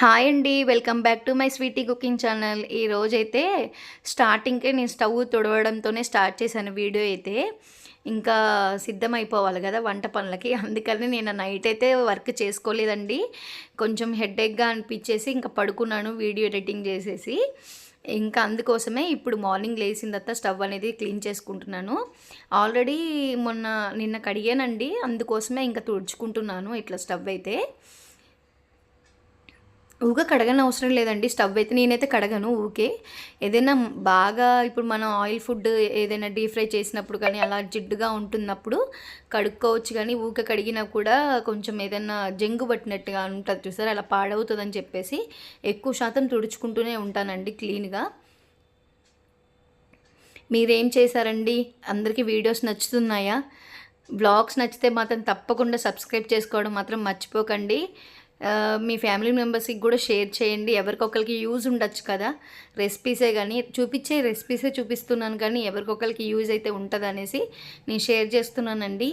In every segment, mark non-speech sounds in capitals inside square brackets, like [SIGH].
Hi అండి welcome back to my sweety cooking channel. ఈ రోజైతే స్టార్టింగ్కే నేను స్టవ్ తుడవడంతోనే స్టార్ట్ చేశాను వీడియో అయితే. ఇంకా సిద్ధమైపోవాలి కదా వంట పనులకి. అందుకని నేను నైట్ అయితే వర్క్ చేసుకోలేదండి. కొంచెం హెడేక్గా అనిపించేసి ఇంకా పడుకున్నాను వీడియో ఎడిటింగ్ చేసేసి. ఇంకా అందుకోసమే ఇప్పుడు మార్నింగ్ లేచిన తర్వాత స్టవ్ అనేది క్లీన్ చేసుకుంటున్నాను. ఆల్రెడీ మొన్న నిన్న కడిగానండి అందుకోసమే ఇంకా తుడుచుకుంటున్నాను ఇట్లా స్టవ్ అయితే. ఊగా కడగని అవసరం లేదండి. స్టవ్ అయితే నేనైతే కడగను ఊకే ఏదైనా బాగా ఇప్పుడు మనం ఆయిల్ ఫుడ్ ఏదైనా డీప్ ఫ్రై చేసినప్పుడు కానీ అలా జిడ్డుగా ఉంటున్నప్పుడు కడుక్కోవచ్చు కానీ ఊక కడిగినా కూడా కొంచెం ఏదైనా జంగు పట్టినట్టుగా ఉంటుంది చూసారు? అలా పాడవుతుందని చెప్పేసి ఎక్కువ శాతం తుడుచుకుంటూనే ఉంటానండి క్లీన్గా. మీరేం చేశారండి? అందరికీ వీడియోస్ నచ్చుతున్నాయా? బ్లాగ్స్ నచ్చితే మాత్రం తప్పకుండా సబ్స్క్రైబ్ చేసుకోవడం మాత్రం మర్చిపోకండి. మీ ఫ్యామిలీ మెంబర్స్కి కూడా షేర్ చేయండి. ఎవరికొకరికి యూజ్ ఉండొచ్చు కదా. రెసిపీసే కానీ చూపించే రెసిపీసే చూపిస్తున్నాను కానీ ఎవరికొకరికి యూజ్ అయితే ఉంటుంది అనేసి నేను షేర్ చేస్తున్నానండి.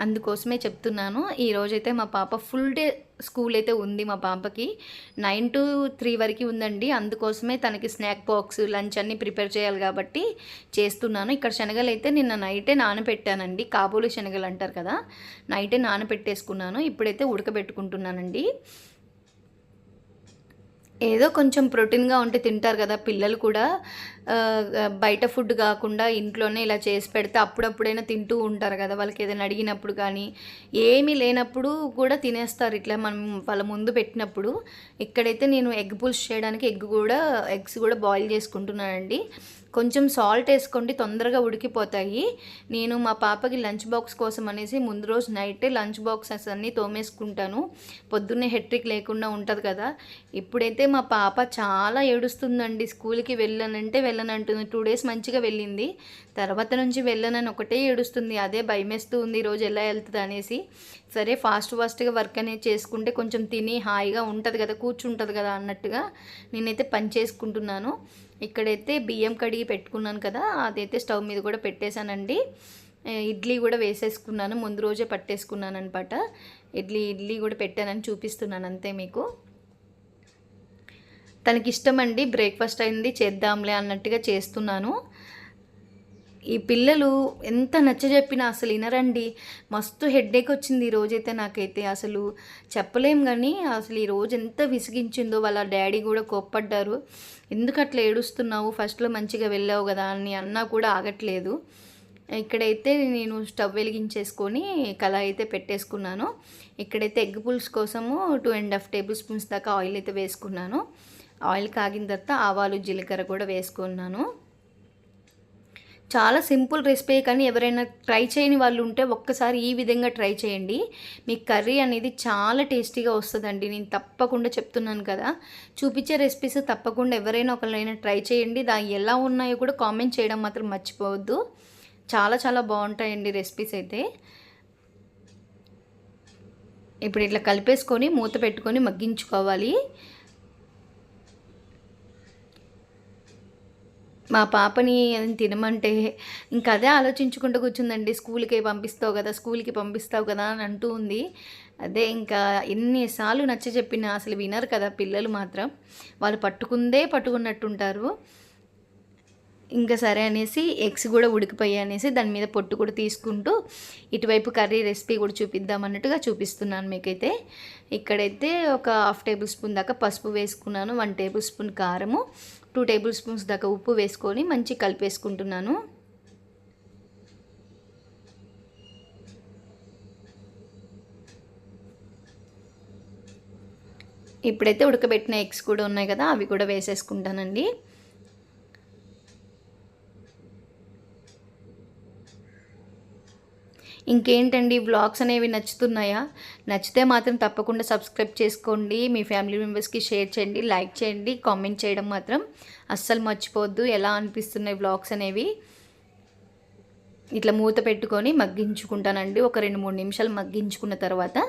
అందుకోసమే చెప్తున్నాను. ఈరోజైతే మా పాప ఫుల్ డే స్కూల్ అయితే ఉంది మా పాపకి. నైన్ టు త్రీ వరకు ఉందండి. అందుకోసమే తనకి స్నాక్ బాక్స్ లంచ్ అన్నీ ప్రిపేర్ చేయాలి కాబట్టి చేస్తున్నాను. ఇక్కడ శనగలు అయితే నిన్న నైటే నానబెట్టానండి. కాబోలు శనగలు అంటారు కదా నైటే నానబెట్టేసుకున్నాను. ఇప్పుడైతే ఉడకబెట్టుకుంటున్నానండి. ఏదో కొంచెం ప్రోటీన్గా ఉంటే తింటారు కదా పిల్లలు కూడా. బయట ఫుడ్ కాకుండా ఇంట్లోనే ఇలా చేసి పెడితే అప్పుడప్పుడైనా తింటూ ఉంటారు కదా వాళ్ళకి ఏదైనా అడిగినప్పుడు కానీ. ఏమీ లేనప్పుడు కూడా తినేస్తారు ఇట్లా మనం వాళ్ళ ముందు పెట్టినప్పుడు. ఇక్కడైతే నేను ఎగ్ పుల్స్ చేయడానికి ఎగ్ కూడా ఎగ్స్ కూడా బాయిల్ చేసుకుంటున్నానండి. కొంచెం సాల్ట్ వేసుకోండి తొందరగా ఉడికిపోతాయి. నేను మా పాపకి లంచ్ బాక్స్ కోసం అనేసి ముందు రోజు నైటే లంచ్ బాక్సెస్ అన్నీ తోమేసుకుంటాను. పొద్దున్నే హెట్రిక్ లేకుండా ఉంటుంది కదా. ఇప్పుడైతే మా పాప చాలా ఏడుస్తుందండి స్కూల్కి వెళ్ళానంటే వెళ్ళనంటుంది. టూ డేస్ మంచిగా వెళ్ళింది. తర్వాత నుంచి వెళ్ళనని ఒకటే ఏడుస్తుంది. అదే భయమేస్తూ ఉంది. ఈరోజు ఎలా వెళ్తుంది అనేసి. సరే ఫాస్ట్ ఫాస్ట్గా వర్క్ అనేది చేసుకుంటే కొంచెం తిని హాయిగా ఉంటుంది కదా కూర్చుంటుంది కదా అన్నట్టుగా నేనైతే పని చేసుకుంటున్నాను. ఇక్కడైతే బియ్యం కడిగి పెట్టుకున్నాను కదా అదైతే స్టవ్ మీద కూడా పెట్టేశానండి. ఇడ్లీ కూడా వేసేసుకున్నాను. ముందు రోజే పట్టేసుకున్నాను అనమాట ఇడ్లీ ఇడ్లీ కూడా పెట్టానని చూపిస్తున్నాను అంతే మీకు. తనకి ఇష్టమండి బ్రేక్ఫాస్ట్ అయింది చేద్దాంలే అన్నట్టుగా చేస్తున్నాను. ఈ పిల్లలు ఎంత నచ్చ చెప్పినా అసలు వినరండి. మస్తు హెడ్ఏక్ వచ్చింది ఈ రోజైతే నాకైతే. అసలు చెప్పలేం కానీ అసలు ఈ రోజు ఎంత విసిగించిందో వాళ్ళ డాడీ కూడా కోప్పడ్డారు. ఎందుకు అట్లా ఏడుస్తున్నావు? ఫస్ట్లో మంచిగా వెళ్ళావు కదా అని అన్నా కూడా ఆగట్లేదు. ఇక్కడైతే నేను స్టవ్ వెలిగించేసుకొని కళాయి అయితే పెట్టేసుకున్నాను. ఇక్కడైతే ఎగ్ పుల్స్ కోసము two and half tablespoons దాకా ఆయిల్ అయితే వేసుకున్నాను. ఆయిల్ కాగిన తర్వాత ఆవాలు జీలకర్ర కూడా వేసుకున్నాను. చాలా సింపుల్ రెసిపీ కానీ ఎవరైనా ట్రై చేయని వాళ్ళు ఉంటే ఒక్కసారి ఈ విధంగా ట్రై చేయండి. మీ కర్రీ అనేది చాలా టేస్టీగా వస్తుందండి. నేను తప్పకుండా చెప్తున్నాను కదా. చూపించే రెసిపీస్ తప్పకుండా ఎవరైనా ఒకరైనా ట్రై చేయండి. దా ఎలా ఉన్నాయో కూడా కామెంట్ చేయడం మాత్రం మర్చిపోవద్దు. చాలా చాలా బాగుంటాయండి రెసిపీస్ అయితే. ఇప్పుడు ఇట్లా కలిపేసుకొని మూత పెట్టుకొని మగ్గించుకోవాలి. మా పాపని అది తినమంటే ఇంకా అదే ఆలోచించుకుంటూ కూర్చుందండి. స్కూల్కి పంపిస్తావు కదా స్కూల్కి పంపిస్తావు కదా అని అంటూ ఉంది. అదే ఇంకా ఎన్నిసార్లు నచ్చ చెప్పినా అసలు వినరు కదా పిల్లలు మాత్రం. వాళ్ళు పట్టుకుందే పట్టుకున్నట్టుంటారు. ఇంకా సరే అనేసి ఎగ్స్ కూడా ఉడికిపోయాయి అనేసి దాని మీద పొట్టు కూడా తీసుకుంటూ ఇటువైపు కర్రీ రెసిపీ కూడా చూపిద్దాం అన్నట్టుగా చూపిస్తున్నాను మీకైతే. ఇక్కడైతే ఒక హాఫ్ టేబుల్ స్పూన్ దాకా పసుపు వేసుకున్నాను. వన్ టేబుల్ స్పూన్ కారము. టూ టేబుల్ స్పూన్స్ దాకా ఉప్పు వేసుకొని మంచి కలిపేసుకుంటున్నాను. ఇప్పుడైతే ఉడకబెట్టిన ఎగ్స్ కూడా ఉన్నాయి కదా అవి కూడా వేసేసుకుంటానండి. ఇంకేంటండి వ్లాగ్స్ అనేవి నచ్చుతున్నాయా? నచ్చితే మాత్రం తప్పకుండా సబ్స్క్రైబ్ చేసుకోండి. మీ ఫ్యామిలీ మెంబర్స్కి షేర్ చేయండి లైక్ చేయండి కామెంట్ చేయడం మాత్రం అస్సలు మర్చిపోవద్దు. ఎలా అనిపిస్తున్నాయి వ్లాగ్స్ అనేవి? ఇట్లా మూత పెట్టుకొని మగ్గించుకుంటానండి. ఒక రెండు మూడు నిమిషాలు మగ్గించుకున్న తర్వాత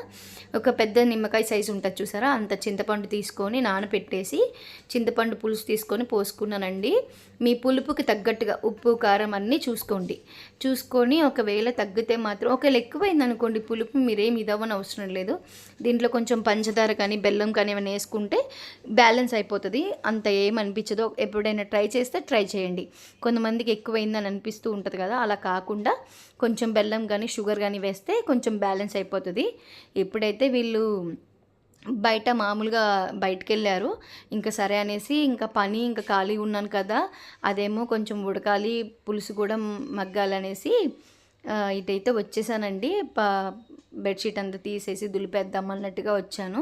ఒక పెద్ద నిమ్మకాయ సైజు ఉంటుంది చూసారా? అంత చింతపండు తీసుకొని నానబెట్టేసి చింతపండు పులుసు తీసుకొని పోసుకున్నానండి. మీ పులుపుకి తగ్గట్టుగా ఉప్పు కారం అన్నీ చూసుకోండి. చూసుకొని ఒకవేళ తగ్గితే మాత్రం ఒకవేళ ఎక్కువైంది అనుకోండి పులుపు మీరేం ఇదవ్వని అవసరం లేదు. దీంట్లో కొంచెం పంచదార కానీ బెల్లం కానీ ఏమైనా వేసుకుంటే బ్యాలెన్స్ అయిపోతుంది. అంత ఏం ఎప్పుడైనా ట్రై చేస్తే ట్రై చేయండి. కొంతమందికి ఎక్కువైందని అనిపిస్తూ ఉంటుంది కదా? అలా కాకుండా కొంచెం బెల్లం కానీ షుగర్ కానీ వేస్తే కొంచెం బ్యాలెన్స్ అయిపోతుంది. ఇప్పుడైతే వీళ్ళు బయట మామూలుగా బయటకు వెళ్ళారు ఇంకా సరే అనేసి ఇంకా పని ఇంకా ఖాళీ ఉన్నాను కదా అదేమో కొంచెం ఉడకాలి పులుసు కూడా మగ్గాలనేసి ఆ, ఇటైతే వచ్చేసానండి. బెడ్షీట్ అంతా తీసేసి దులిపేద్దాం అన్నట్టుగా వచ్చాను.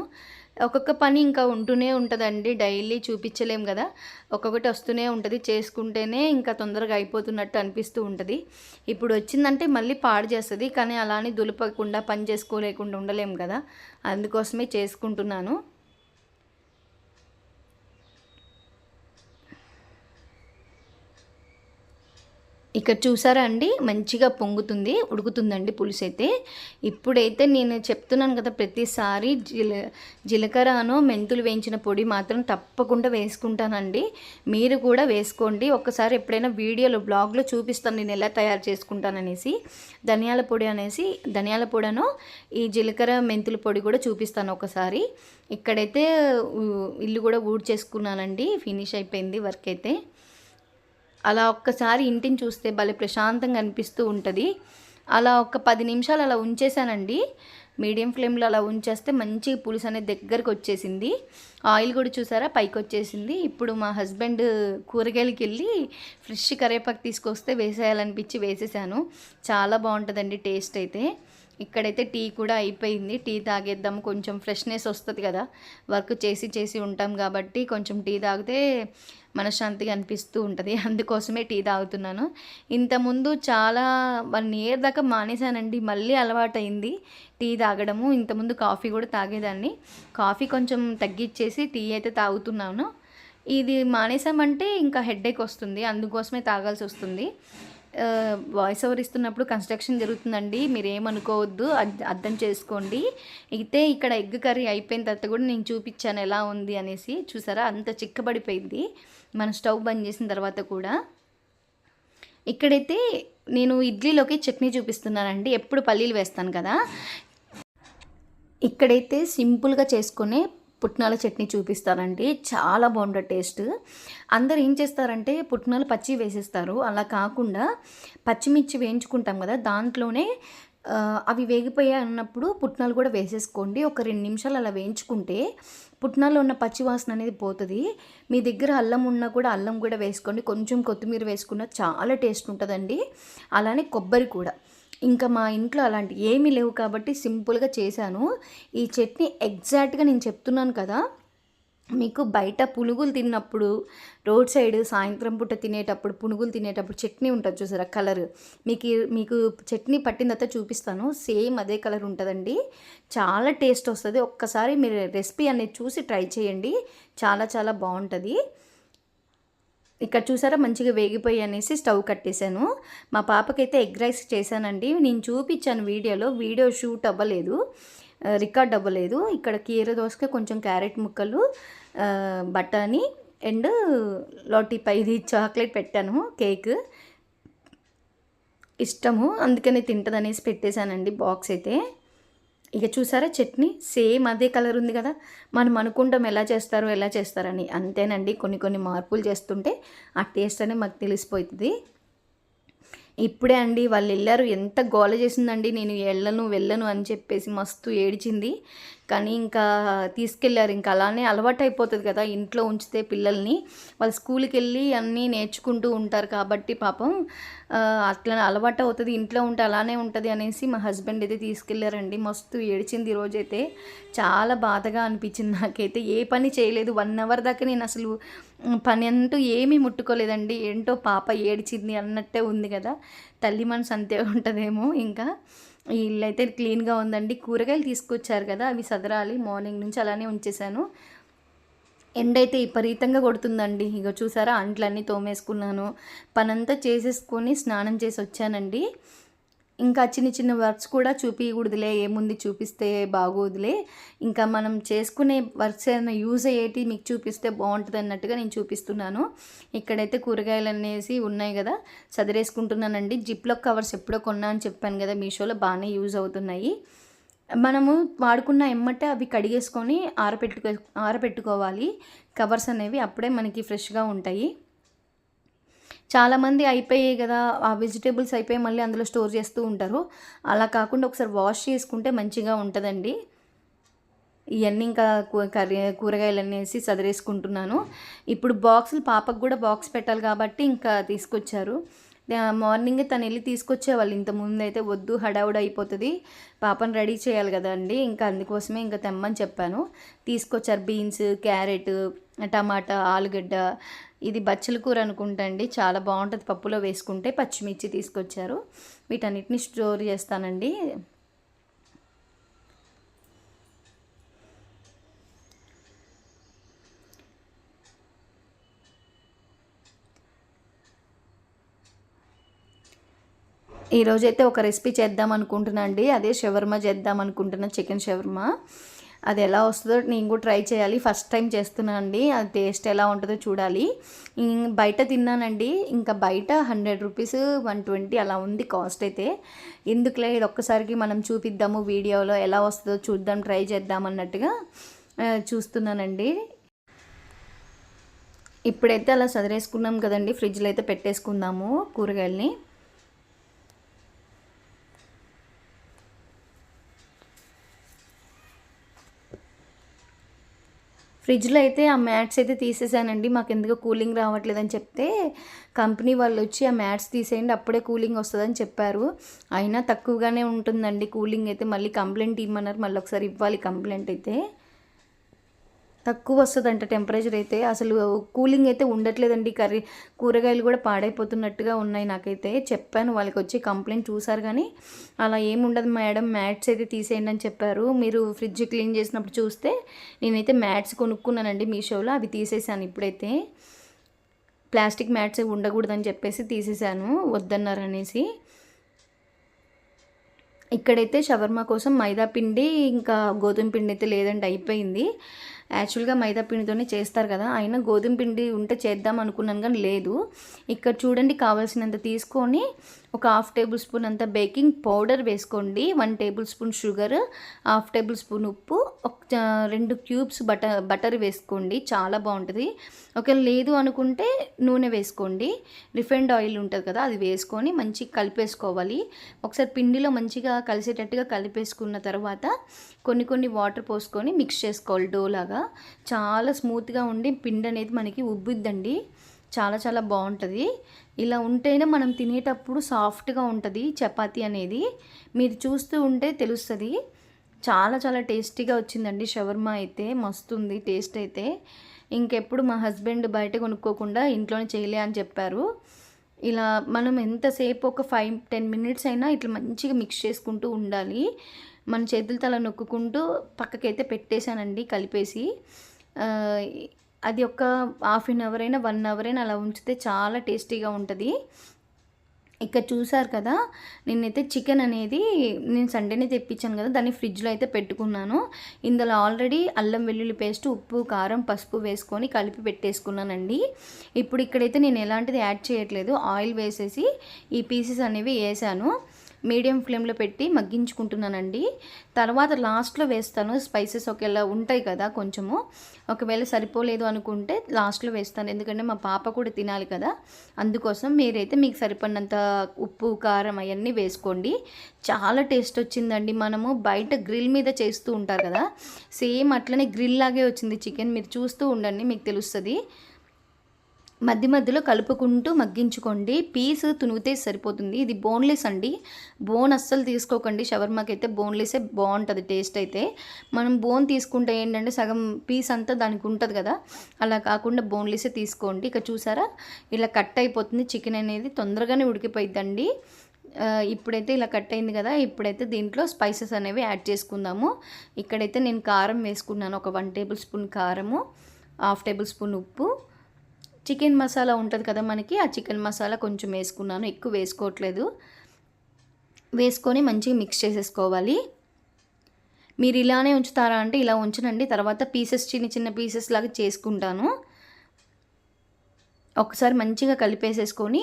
ఒక్కొక్క పని ఇంకా ఉంటూనే ఉంటుందండి. డైలీ చూపించలేం కదా. ఒక్కొక్కటి వస్తూనే ఉంటుంది. చేసుకుంటేనే ఇంకా తొందరగా అయిపోతున్నట్టు అనిపిస్తూ ఉంటుంది. ఇప్పుడు వచ్చిందంటే మళ్ళీ పాడు చేస్తుంది. కానీ అలానే దులపకుండా పని చేసుకోలేకుండా ఉండలేం కదా. అందుకోసమే చేసుకుంటున్నాను. ఇక్కడ చూసారా అండి? మంచిగా పొంగుతుంది ఉడుకుతుందండి పులుసు అయితే ఇప్పుడైతే నేను చెప్తున్నాను కదా ప్రతిసారి జీల జీలకర్రను మెంతులు వేయించిన పొడి మాత్రం తప్పకుండా వేసుకుంటానండి. మీరు కూడా వేసుకోండి. ఒక్కసారి ఎప్పుడైనా వీడియోలో బ్లాగ్లో చూపిస్తాను నేను ఎలా తయారు చేసుకుంటాననేసి. ధనియాల పొడి అనేసి ధనియాల పొడను ఈ జీలకర్ర మెంతుల పొడి కూడా చూపిస్తాను ఒకసారి. ఇక్కడైతే ఇల్లు కూడా ఊడ్ చేసుకున్నానండి ఫినిష్ అయిపోయింది వర్క్ అయితే అలా ఒక్కసారి ఇంటిని చూస్తే భలే ప్రశాంతంగా అనిపిస్తూ ఉంటుంది. అలా ఒక పది నిమిషాలు అలా ఉంచేసానండి. మీడియం ఫ్లేమ్లో అలా ఉంచేస్తే మంచి పులుసు అనేది దగ్గరకు వచ్చేసింది. ఆయిల్ కూడా చూసారా? పైకి వచ్చేసింది. ఇప్పుడు మా హస్బెండ్ కూరగాయలకి వెళ్ళి ఫ్రెష్ కరివేపాకు తీసుకొస్తే వేసేయాలనిపించి వేసేసాను. చాలా బాగుంటుందండి టేస్ట్ అయితే. ఇక్కడైతే టీ కూడా అయిపోయింది. టీ తాగేద్దాం కొంచెం ఫ్రెష్నెస్ వస్తుంది కదా. వర్క్ చేసి చేసి ఉంటాం కాబట్టి కొంచెం టీ తాగితే మనశ్శాంతిగా అనిపిస్తూ ఉంటుంది. [LAUGHS] అందుకోసమే టీ తాగుతున్నాను. ఇంతకుముందు చాలా వన్ ఇయర్ దాకా మానేశానండి. మళ్ళీ అలవాటైంది టీ తాగడము. ఇంతకుముందు కాఫీ కూడా తాగేదాన్ని. కాఫీ కొంచెం తగ్గించేసి టీ అయితే తాగుతున్నాను. ఇది మానేసామంటే ఇంకా హెడ్ఏక్ వస్తుంది. అందుకోసమే తాగాల్సి వస్తుంది. వాయిస్ ఓవర్ ఇస్తున్నప్పుడు కన్స్ట్రక్షన్ జరుగుతుందండి. మీరు ఏమనుకోవద్దు అద్- అర్థం చేసుకోండి. అయితే ఇక్కడ ఎగ్ కర్రీ అయిపోయిన తర్వాత కూడా నేను చూపించాను ఎలా ఉంది అనేసి. చూసారా? అంత చిక్కబడిపోయింది. మన స్టవ్ బంద్ చేసిన తర్వాత కూడా. ఇక్కడైతే నేను ఇడ్లీలోకి చట్నీ చూపిస్తున్నానండి. ఎప్పుడు పల్లీలు వేస్తాను కదా. ఇక్కడైతే సింపుల్గా చేసుకునే పుట్నాల చట్నీ చూపిస్తారండి. చాలా బాగుంటుంది టేస్ట్. అందరు ఏం చేస్తారంటే పుట్నాలు పచ్చి వేసేస్తారు. అలా కాకుండా పచ్చిమిర్చి వేయించుకుంటాం కదా దాంట్లోనే అవి వేగిపోయాయి అన్నప్పుడు పుట్నాలు కూడా వేసేసుకోండి. ఒక రెండు నిమిషాలు అలా వేయించుకుంటే పుట్నాల్లో ఉన్న పచ్చి వాసన అనేది పోతుంది. మీ దగ్గర అల్లం ఉన్నా కూడా అల్లం కూడా వేసుకోండి. కొంచెం కొత్తిమీర వేసుకున్న చాలా టేస్ట్ ఉంటుందండి. అలానే కొబ్బరి కూడా. ఇంకా మా ఇంట్లో అలాంటి ఏమీ లేవు కాబట్టి సింపుల్గా చేశాను. ఈ చట్నీ ఎగ్జాక్ట్గా నేను చెప్తున్నాను కదా మీకు బయట పునుగులు తిన్నప్పుడు రోడ్ సైడ్ సాయంత్రం పూట తినేటప్పుడు పునుగులు తినేటప్పుడు చట్నీ ఉంటుంది చూసారా కలర్? మీకు మీకు చట్నీ పట్టిన తర్వాత చూపిస్తాను. సేమ్ అదే కలర్ ఉంటుందండి. చాలా టేస్ట్ వస్తుంది. ఒక్కసారి మీరు రెసిపీ అనేది చూసి ట్రై చేయండి. చాలా చాలా బాగుంటుంది. ఇక్కడ చూసారా? మంచిగా వేగిపోయి అనేసి స్టవ్ కట్టేశాను. మా పాపకైతే ఎగ్ రైస్ చేశానండి. నేను చూపించాను వీడియోలో. వీడియో షూట్ అవ్వలేదు. రికార్డ్ అవ్వలేదు. ఇక్కడ కీర దోసకాయ కొంచెం క్యారెట్ ముక్కలు బఠానీ అండ్ లోటి పైది చాక్లెట్ పెట్టాను కేక్. ఇష్టము. అందుకనే తింటదనేసి పెట్టేశానండి బాక్స్ అయితే. ఇక చూసారా చట్నీ సేమ్ అదే కలర్ ఉంది కదా మనం అనుకుంటాం ఎలా చేస్తారు ఎలా చేస్తారని. అంతేనండి కొన్ని కొన్ని మార్పులు చేస్తుంటే ఆ టేస్ట్ అనేది మాకు తెలిసిపోతుంది. ఇప్పుడే అండి వాళ్ళు వెళ్ళారు ఎంత గోల చేసిందండి నేను వెళ్ళను వెళ్ళను అని చెప్పేసి మస్తు ఏడిచింది. కానీ ఇంకా తీసుకెళ్ళారు ఇంకా అలానే అలవాటు అయిపోతుంది కదా ఇంట్లో ఉంచితే పిల్లల్ని. వాళ్ళు స్కూల్కి వెళ్ళి అన్నీ నేర్చుకుంటూ ఉంటారు కాబట్టి పాపం అట్లా అలవాటు అవుతుంది ఇంట్లో ఉంటే అలానే ఉంటుంది అనేసి మా హస్బెండ్ అయితే తీసుకెళ్ళారండి మస్తు ఏడిచింది ఈరోజు అయితే చాలా బాధగా అనిపించింది నాకైతే. ఏ పని చేయలేదు. వన్ అవర్ దాకా నేను అసలు పని అంటూ ఏమీ ముట్టుకోలేదండి. ఏంటో పాప ఏడిచింది అన్నట్టే ఉంది కదా. తల్లి మనసు అంతే ఉంటుందేమో ఇంకా. ఈ ఇల్లు అయితే క్లీన్గా ఉందండి. కూరగాయలు తీసుకొచ్చారు కదా అవి సదరాలి. మార్నింగ్ నుంచి అలానే ఉంచేశాను ఎండ అయితే విపరీతంగా కొడుతుందండి. ఇక చూసారా అంట్లన్నీ తోమేసుకున్నాను. పనంతా చేసేసుకొని స్నానం చేసి వచ్చానండి ఇంకా చిన్న చిన్న వర్క్స్ కూడా చూపించకూడదులే ఏముంది చూపిస్తే బాగోదులే. ఇంకా మనం చేసుకునే వర్క్స్ ఏమైనా యూజ్ అయ్యేటి మీకు చూపిస్తే బాగుంటుంది అన్నట్టుగా నేను చూపిస్తున్నాను. ఇక్కడైతే కూరగాయలు అనేసి ఉన్నాయి కదా చదిరేసుకుంటున్నానండి జిప్లో కవర్స్ ఎప్పుడో కొన్నా అని చెప్పాను కదా మీషోలో బాగానే యూజ్ అవుతున్నాయి. మనము వాడుకున్న ఎమ్మటే అవి కడిగేసుకొని ఆరపెట్టుకో ఆరపెట్టుకోవాలి. కవర్స్ అనేవి అప్పుడే మనకి ఫ్రెష్గా ఉంటాయి. చాలామంది అయిపోయాయి కదా ఆ వెజిటేబుల్స్ అయిపోయి మళ్ళీ అందులో స్టోర్ చేస్తూ ఉంటారు. అలా కాకుండా ఒకసారి వాష్ చేసుకుంటే మంచిగా ఉంటుందండి. ఇవన్నీ ఇంకా కర్రీ కూరగాయలు అనేసి చదిరేసుకుంటున్నాను ఇప్పుడు బాక్సులు పాపకు కూడా బాక్స్ పెట్టాలి కాబట్టి ఇంకా తీసుకొచ్చారు. మార్నింగే తను వెళ్ళి తీసుకొచ్చేవాళ్ళు. ఇంత ముందు అయితే వద్దు హడావుడి అయిపోతుంది. పాపను రెడీ చేయాలి కదండి ఇంకా అందుకోసమే ఇంకా తెమ్మని చెప్పాను. తీసుకొచ్చారు బీన్స్ క్యారెట్ టమాటా ఆలుగడ్డ. ఇది బచ్చల కూర అనుకుంటండి చాలా బాగుంటుంది పప్పులో వేసుకుంటే. పచ్చిమిర్చి తీసుకొచ్చారు. వీటన్నిటిని స్టోర్ చేస్తానండి. ఈరోజు అయితే ఒక రెసిపీ చేద్దాం అనుకుంటున్నా అండి అదే షవర్మా చేద్దాం అనుకుంటున్నా చికెన్ షవర్మా. అది ఎలా వస్తుందో నేను కూడా ట్రై చేయాలి. ఫస్ట్ టైం చేస్తున్నా అండి అది టేస్ట్ ఎలా ఉంటుందో చూడాలి. బయట తిన్నానండి. ఇంకా బయట హండ్రెడ్ రూపీస్ వన్ ట్వంటీ అలా ఉంది కాస్ట్ అయితే. ఎందుకులే ఇది ఒక్కసారికి మనం చూపిద్దాము వీడియోలో ఎలా వస్తుందో చూద్దాం ట్రై చేద్దాం అన్నట్టుగా చూస్తున్నానండి. ఇప్పుడైతే అలా సదిరేసుకున్నాం కదండి. ఫ్రిడ్జ్లో అయితే పెట్టేసుకుందాము కూరగాయల్ని. ఫ్రిడ్జ్లో అయితే ఆ మ్యాట్స్ అయితే తీసేసానండి. మాకు ఎందుకు కూలింగ్ రావట్లేదని చెప్తే కంపెనీ వాళ్ళు వచ్చి ఆ మ్యాట్స్ తీసేయండి అప్పుడే కూలింగ్ వస్తుందని చెప్పారు. అయినా తక్కువగానే ఉంటుందండి కూలింగ్ అయితే. మళ్ళీ కంప్లైంట్ ఇవ్వమన్నారు మళ్ళీ ఒకసారి ఇవ్వాలి కంప్లైంట్ అయితే. తక్కువ వస్తుందంట టెంపరేచర్ అయితే. అసలు కూలింగ్ అయితే ఉండట్లేదండి. కర్రీ కూరగాయలు కూడా పాడైపోతున్నట్టుగా ఉన్నాయి నాకైతే. చెప్పాను వాళ్ళకి వచ్చి కంప్లైంట్ చూసారు కానీ అలా ఏముండదు మేడం. మ్యాట్స్ అయితే తీసేయండి అని చెప్పారు. మీరు ఫ్రిడ్జ్ క్లీన్ చేసినప్పుడు చూస్తే నేనైతే మ్యాట్స్ కొనుక్కున్నానండి మీషోలో. అవి తీసేసాను ఇప్పుడైతే. ప్లాస్టిక్ మ్యాట్స్ ఉండకూడదని చెప్పేసి తీసేసాను వద్దన్నారు అనేసి ఇక్కడైతే షవర్మా కోసం మైదా పిండి ఇంకా గోధుమ పిండి అయితే లేదండి. అయిపోయింది. యాక్చువల్గా మైదా పిండితోనే చేస్తారు కదా. అయినా గోధుమ పిండి ఉంటే చేద్దాం అనుకున్నాను కానీ లేదు. ఇక్కడ చూడండి కావాల్సినంత తీసుకొని ఒక హాఫ్ టేబుల్ స్పూన్ అంత బేకింగ్ పౌడర్ వేసుకోండి. One tablespoon sugar half tablespoon ఉప్పు ఒక రెండు క్యూబ్స్ బటర్ బటర్ వేసుకోండి. చాలా బాగుంటుంది. ఒకవేళ లేదు అనుకుంటే నూనె వేసుకోండి. రిఫైండ్ ఆయిల్ ఉంటుంది కదా అది వేసుకొని మంచిగా కలిపేసుకోవాలి. ఒకసారి పిండిలో మంచిగా కలిసేటట్టుగా కలిపేసుకున్న తర్వాత కొన్ని కొన్ని వాటర్ పోసుకొని మిక్స్ చేసుకోవాలి డో లాగా. చాలా స్మూత్గా ఉండి పిండి అనేది మనకి ఉబ్బిద్దండి. చాలా చాలా బాగుంటుంది. ఇలా ఉంటేనే మనం తినేటప్పుడు సాఫ్ట్గా ఉంటుంది చపాతి అనేది. మీరు చూస్తూ ఉంటే తెలుస్తుంది. చాలా చాలా టేస్టీగా వచ్చిందండి షవర్మా అయితే. మస్తు ఉంది టేస్ట్ అయితే. ఇంకెప్పుడు మా హస్బెండ్ బయట కొనుక్కోకుండా ఇంట్లోనే చేయలే అని చెప్పారు. ఇలా మనం ఎంతసేపు ఒక ఫైవ్ టెన్ మినిట్స్ అయినా ఇట్లా మంచిగా మిక్స్ చేసుకుంటూ ఉండాలి. మన చేతులతో అలా నొక్కుకుంటూ పక్కకైతే పెట్టేశానండి కలిపేసి. అది ఒక హాఫ్ అన్ అవర్ అయినా వన్ అవర్ అయినా అలా ఉంచితే చాలా టేస్టీగా ఉంటుంది. ఇక్కడ చూసారు కదా నేనైతే చికెన్ అనేది నేను సండేనే తెప్పించాను కదా దాన్ని ఫ్రిడ్జ్లో అయితే పెట్టుకున్నాను. ఇందులో ఆల్రెడీ అల్లం వెల్లుల్లి పేస్ట్ ఉప్పు కారం పసుపు వేసుకొని కలిపి పెట్టేసుకున్నానండి. ఇప్పుడు ఇక్కడైతే నేను ఎలాంటిది యాడ్ చేయట్లేదు ఆయిల్ వేసేసి ఈ పీసెస్ అనేవి వేసాను. మీడియం ఫ్లేమ్లో పెట్టి మగ్గించుకుంటున్నానండి. తర్వాత లాస్ట్లో వేస్తాను. స్పైసెస్ ఒకవేళ ఉంటాయి కదా కొంచెము. ఒకవేళ సరిపోలేదు అనుకుంటే లాస్ట్లో వేస్తాను. ఎందుకంటే మా పాప కూడా తినాలి కదా. అందుకోసం మీరైతే మీకు సరిపడినంత ఉప్పు కారం అవన్నీ వేసుకోండి. చాలా టేస్ట్ వచ్చిందండి. మనము బయట గ్రిల్ మీద చేస్తూ ఉంటారు కదా. సేమ్ అట్లనే గ్రిల్ లాగే వచ్చింది చికెన్. మీరు చూస్తూ ఉండండి మీకు తెలుస్తుంది. మధ్య మధ్యలో కలుపుకుంటూ మగ్గించుకోండి. పీస్ తునిగితే సరిపోతుంది. ఇది బోన్లెస్ అండి. బోన్ అస్సలు తీసుకోకండి. షవర్మాకి అయితే బోన్లెసే బాగుంటుంది టేస్ట్ అయితే. మనం బోన్ తీసుకుంటే ఏంటంటే సగం పీస్ అంతా దానికి ఉంటుంది కదా. అలా కాకుండా బోన్లెసే తీసుకోండి. ఇక చూసారా? ఇలా కట్ అయిపోతుంది. చికెన్ అనేది తొందరగానే ఉడికిపోయిద్దండి. ఇప్పుడైతే ఇలా కట్ అయింది కదా. ఇప్పుడైతే దీంట్లో స్పైసెస్ అనేవి యాడ్ చేసుకుందాము. ఇక్కడైతే నేను కారం వేసుకున్నాను. ఒక వన్ టేబుల్ స్పూన్ కారము హాఫ్ టేబుల్ స్పూన్ ఉప్పు చికెన్ మసాలా ఉంటుంది కదా మనకి ఆ చికెన్ మసాలా కొంచెం వేసుకున్నాను. ఎక్కువ వేసుకోవట్లేదు. వేసుకొని మంచిగా మిక్స్ చేసేసుకోవాలి. మీరు ఇలానే ఉంచుతారా అంటే ఇలా ఉంచనండి. తర్వాత పీసెస్ చిన్న చిన్న పీసెస్ లాగా చేసుకుంటాను. ఒకసారి మంచిగా కలిపేసేసుకొని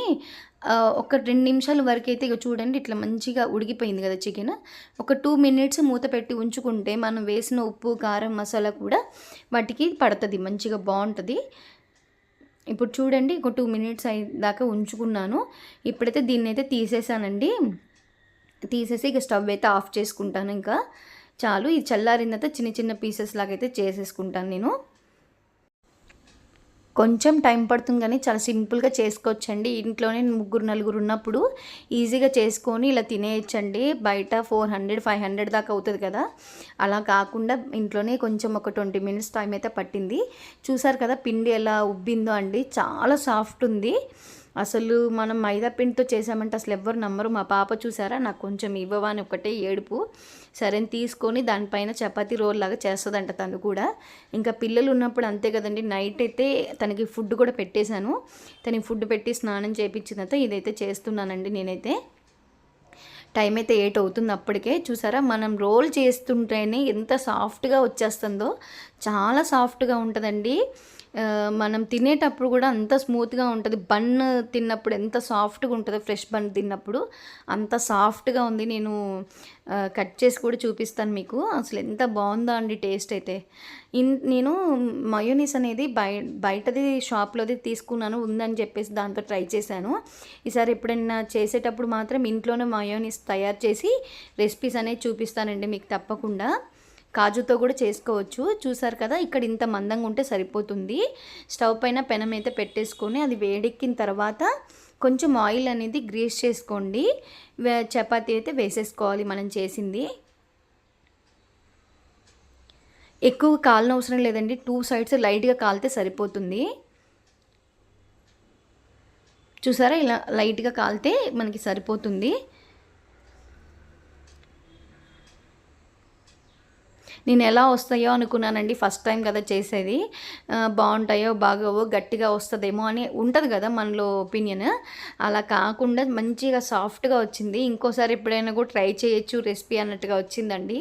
ఒక రెండు నిమిషాల వరకు అయితే ఇక చూడండి ఇట్లా మంచిగా ఉడికిపోయింది కదా చికెన్. ఒక టూ మినిట్స్ మూత పెట్టి ఉంచుకుంటే మనం వేసిన ఉప్పు కారం మసాలా కూడా వాటికి పడుతుంది మంచిగా బాగుంటుంది. ఇప్పుడు చూడండి ఒక టూ మినిట్స్ దాకా ఉంచుకున్నాను. ఇప్పుడైతే దీన్ని అయితే తీసేసానండి. తీసేసి ఇక స్టవ్ అయితే ఆఫ్ చేసుకుంటాను ఇంకా. చాలు ఇది చల్లారిన తర్వాత చిన్న చిన్న పీసెస్ లాగైతే చేసేసుకుంటాను నేను. కొంచెం టైం పడుతుంది కానీ చాలా సింపుల్గా చేసుకోవచ్చండి. ఇంట్లోనే ముగ్గురు నలుగురు ఉన్నప్పుడు ఈజీగా చేసుకొని ఇలా తినేయచ్చండి. బయట ఫోర్ హండ్రెడ్ ఫైవ్ హండ్రెడ్ దాకా అవుతుంది కదా. అలా కాకుండా ఇంట్లోనే కొంచెం ఒక ట్వంటీ మినిట్స్ టైం అయితే పట్టింది. చూసారు కదా పిండి ఎలా ఉబ్బిందో అండి. చాలా సాఫ్ట్ ఉంది. అసలు మనం మైదా పిండితో చేసామంటే అసలు ఎవ్వరు నమ్మరు. మా పాప చూసారా? నాకు కొంచెం ఇవ్వవా అని ఒకటే ఏడుపు. సరే తీసుకొని దానిపైన చపాతీ రోల్ లాగా చేస్తుందంట తను కూడా. ఇంకా పిల్లలు ఉన్నప్పుడు అంతే కదండి నైట్ అయితే తనకి ఫుడ్ కూడా పెట్టేశాను. తనకి ఫుడ్ పెట్టి స్నానం చేయించిన తర్వాత ఇదైతే చేస్తున్నానండి నేనైతే. టైం అయితే ఎయిట్ అవుతుంది అప్పటికే. చూసారా మనం రోల్ చేస్తుంటేనే ఎంత సాఫ్ట్గా వచ్చేస్తుందో చాలా సాఫ్ట్గా ఉంటుందండి. మనం తినేటప్పుడు కూడా అంత స్మూత్గా ఉంటుంది. బన్ తిన్నప్పుడు ఎంత సాఫ్ట్గా ఉంటుందో ఫ్రెష్ బన్ తిన్నప్పుడు అంత సాఫ్ట్గా ఉంది. నేను కట్ చేసి కూడా చూపిస్తాను మీకు. అసలు ఎంత బాగుందో అండి టేస్ట్ అయితే. ఇన్ నేను మయోనీస్ అనేది బయ బయటది షాప్లోది తీసుకున్నాను ఉందని చెప్పేసి దాంతో ట్రై చేశాను. ఈసారి ఎప్పుడైనా చేసేటప్పుడు మాత్రం ఇంట్లోనే మయోనీస్ తయారు చేసి రెసిపీస్ అనేది చూపిస్తానండి మీకు తప్పకుండా. కాజుతో కూడా చేసుకోవచ్చు. చూసారు కదా ఇక్కడ ఇంత మందంగా ఉంటే సరిపోతుంది. స్టవ్ పైన పెనం అయితే పెట్టేసుకొని అది వేడెక్కిన తర్వాత కొంచెం ఆయిల్ అనేది గ్రీస్ చేసుకోండి. చపాతీ అయితే వేసేసుకోవాలి మనం చేసింది. ఎక్కువ కాలిన అవసరం లేదండి. టూ సైడ్స్ లైట్గా కాలితే సరిపోతుంది. చూసారా ఇలా లైట్గా కాలితే మనకి సరిపోతుంది. నేను ఎలా వస్తాయో అనుకున్నానండి ఫస్ట్ టైం కదా చేసేది. బాగుంటాయో బాగోవో గట్టిగా వస్తుందేమో అని ఉంటుంది కదా మనలో ఒపీనియన్. అలా కాకుండా మంచిగా సాఫ్ట్గా వచ్చింది. ఇంకోసారి ఎప్పుడైనా కూడా ట్రై చేయొచ్చు రెసిపీ అన్నట్టుగా వచ్చిందండి.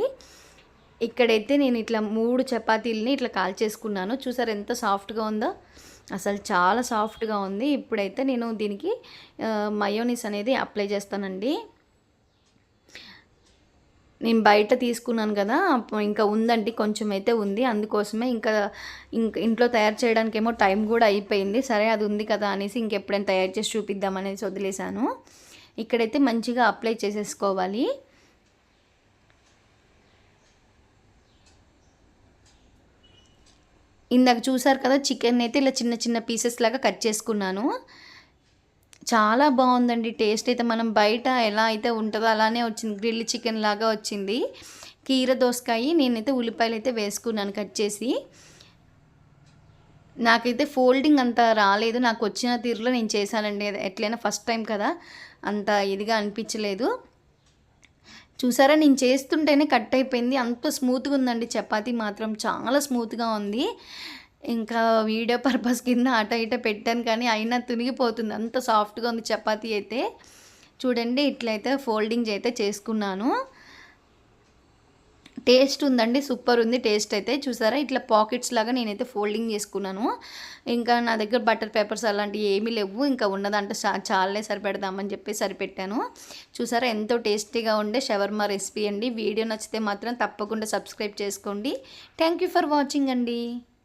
ఇక్కడైతే నేను ఇట్లా మూడు చపాతీలని ఇట్లా కాల్ చేసుకున్నాను. చూసారు ఎంత సాఫ్ట్గా ఉందో? అసలు చాలా సాఫ్ట్గా ఉంది. ఇప్పుడైతే నేను దీనికి మయోనీస్ అనేది అప్లై చేస్తానండి. నేను బయట తీసుకున్నాను కదా ఇంకా ఉందండి కొంచెం అయితే ఉంది. అందుకోసమే ఇంకా ఇంకా ఇంట్లో తయారు చేయడానికి ఏమో టైం కూడా అయిపోయింది. సరే అది ఉంది కదా అనేసి ఇంకెప్పుడైనా తయారు చేసి చూపిద్దాం అనేసి వదిలేశాను. ఇక్కడైతే మంచిగా అప్లై చేసేసుకోవాలి. ఇందాక చూసారు కదా చికెన్ అయితే ఇలా చిన్న చిన్న పీసెస్ లాగా కట్ చేసుకున్నాను. చాలా బాగుందండి. టేస్ట్ అయితే మనం బయట ఎలా అయితే ఉంటుందో అలానే వచ్చింది. గ్రిల్ చికెన్ లాగా వచ్చింది. కీర దోసకాయ నేనైతే ఉల్లిపాయలు అయితే వేసుకున్నాను కట్ చేసి. నాకైతే ఫోల్డింగ్ అంత రాలేదు. నాకు వచ్చిన తీరులో నేను చేశానండి. ఎట్లయినా ఫస్ట్ టైం కదా. అంత ఇదిగా అనిపించలేదు. చూసారా? నేను చేస్తుంటేనే కట్ అయిపోయింది. అంత స్మూత్గా ఉందండి. చపాతీ మాత్రం చాలా స్మూత్గా ఉంది. ఇంకా వీడియో పర్పస్ కింద అట ఇట పెట్టాను కానీ అయినా తునిగిపోతుంది. అంత సాఫ్ట్గా ఉంది చపాతీ అయితే. చూడండి ఇట్లయితే ఫోల్డింగ్ అయితే చేసుకున్నాను. టేస్ట్ ఉందండి సూపర్ ఉంది టేస్ట్ అయితే. చూసారా? ఇట్లా పాకెట్స్ లాగా నేనైతే ఫోల్డింగ్ చేసుకున్నాను. ఇంకా నా దగ్గర బటర్ పేపర్స్ అలాంటివి ఏమీ లేవు. ఇంకా ఉన్నదంటే చాలే సరిపెడదామని చెప్పి సరిపెట్టాను. చూసారా? ఎంతో టేస్టీగా ఉండే షవర్మా రెసిపీ అండి. వీడియో నచ్చితే మాత్రం తప్పకుండా సబ్స్క్రైబ్ చేసుకోండి. థ్యాంక్ యూ ఫర్ వాచింగ్ అండి.